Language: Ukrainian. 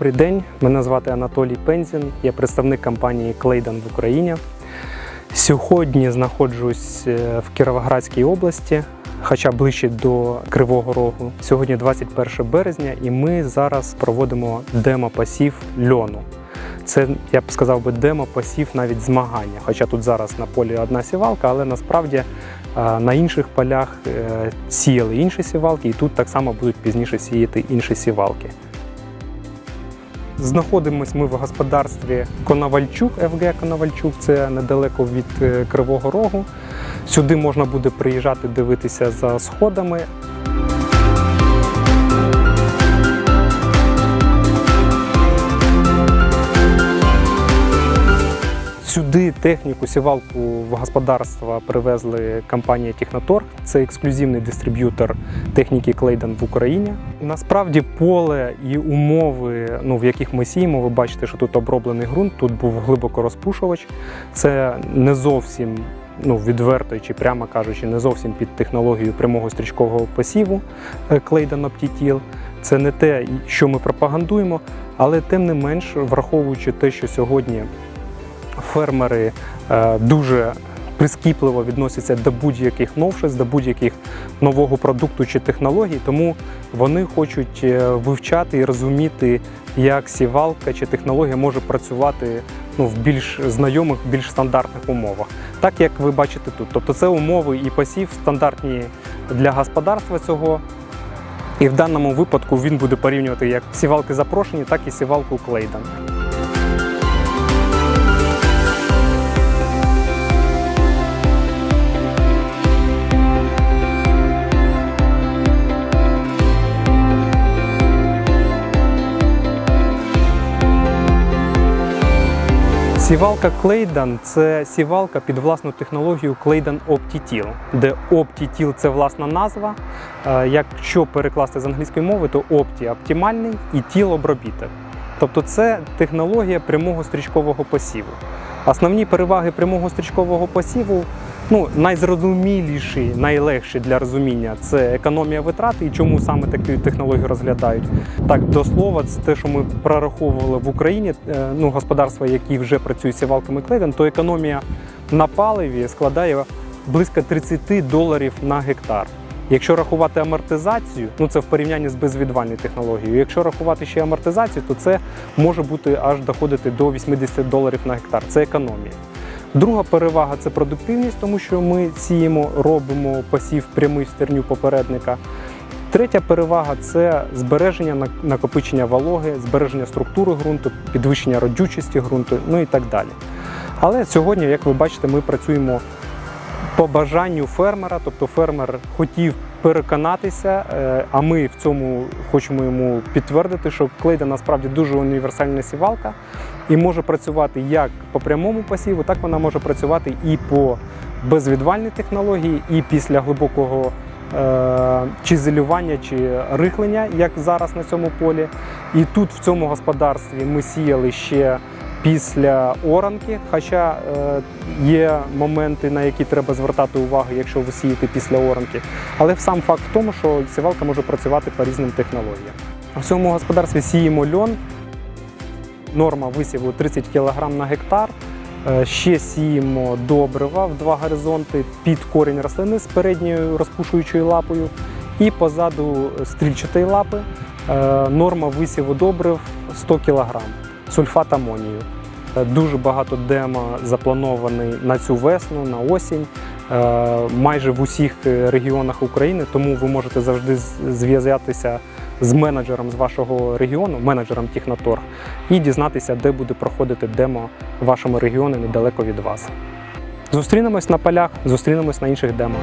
Добрий день, мене звати Анатолій Пензін, я представник компанії Клейдан в Україні. Сьогодні знаходжусь е, в Кіровоградській області, хоча ближче до Кривого Рогу. Сьогодні 21 березня, і ми зараз проводимо демо-пасів льону. Це, я б сказав би, демо-пасів навіть змагання. Хоча тут зараз на полі одна сівалка, але насправді е, на інших полях е, сіяли інші сівалки, і тут так само будуть пізніше сіяти інші сівалки. Знаходимось ми в господарстві Коновальчук, ФГ Коновальчук, це недалеко від е, Кривого Рогу. Сюди можна буде приїжджати дивитися за сходами. Сюди техніку сівалку в господарство привезли компанія Техноторг. Це ексклюзивний дистриб'ютор техніки Клейден в Україні. Насправді поле і умови, ну в яких ми сіємо, ви бачите, що тут оброблений ґрунт, тут був глибоко розпушувач. Це не зовсім. Ну, відверто чи прямо кажучи, не зовсім під технологію прямого стрічкового посіву Клейден Optitil. Це не те, що ми пропагандуємо, але тим не менш, враховуючи те, що сьогодні фермери е, дуже прискіпливо відносяться до будь-яких новшеств, до будь-яких нового продукту чи технологій, тому вони хочуть е, вивчати і розуміти, як сівалка чи технологія може працювати ну, в більш знайомих, більш стандартних умовах. Так як ви бачите тут. Тобто це умови і посів стандартні для господарства цього. І в даному випадку він буде порівнювати як сівалки запрошені, так і сівалку Клейдан. Сівалка Клейдан це сівалка під власну технологію Клейдан OptiTill, де OptiTill – це власна назва. Е, Якщо перекласти з англійської мови, то Opti – оптимальний і тіл – обробіток. Тобто це технологія прямого стрічкового посіву. Основні переваги прямого стрічкового посіву ну, найзрозуміліші, найлегші для розуміння це економія витрат і чому саме таку технологію розглядають. Так, до слова, це те, що ми прораховували в Україні, е, ну, господарства, які вже працюють сівалками Клейден, то економія на паливі складає близько 30 доларів на гектар. Якщо рахувати амортизацію, ну це в порівнянні з безвідвальною технологією. Якщо рахувати ще амортизацію, то це може бути аж доходити до 80 доларів на гектар. Це економія. Друга перевага це продуктивність, тому що ми сіємо, робимо посів прямий в стерню попередника. Третя перевага це збереження на- накопичення вологи, збереження структури ґрунту, підвищення родючості ґрунту, ну і так далі. Але сьогодні, як ви бачите, ми працюємо по бажанню фермера, тобто фермер хотів переконатися, е, а ми в цьому хочемо йому підтвердити, що клейда насправді дуже універсальна сівалка і може працювати як по прямому посіву, так вона може працювати і по безвідвальній технології, і після глибокого е, чи зелювання, чи рихлення, як зараз на цьому полі. І тут в цьому господарстві ми сіяли ще після оранки, хоча е, є моменти, на які треба звертати увагу, якщо ви сієте після оранки. Але сам факт в тому, що сівалка може працювати по різним технологіям. В цьому господарстві сіємо льон. Норма висіву 30 кг на гектар. Е, Ще сіємо добрива в два горизонти під корінь рослини з передньою розпушуючою лапою і позаду стрільчатої лапи. Е, Норма висіву добрив 100 кг. Сульфат амонію. Е, Дуже багато демо запланований на цю весну, на осінь, е, майже в усіх е, регіонах України. Тому ви можете завжди зв'язатися з менеджером з вашого регіону, менеджером Техноторг, і дізнатися, де буде проходити демо в вашому регіоні недалеко від вас. Зустрінемось на полях, зустрінемось на інших демо.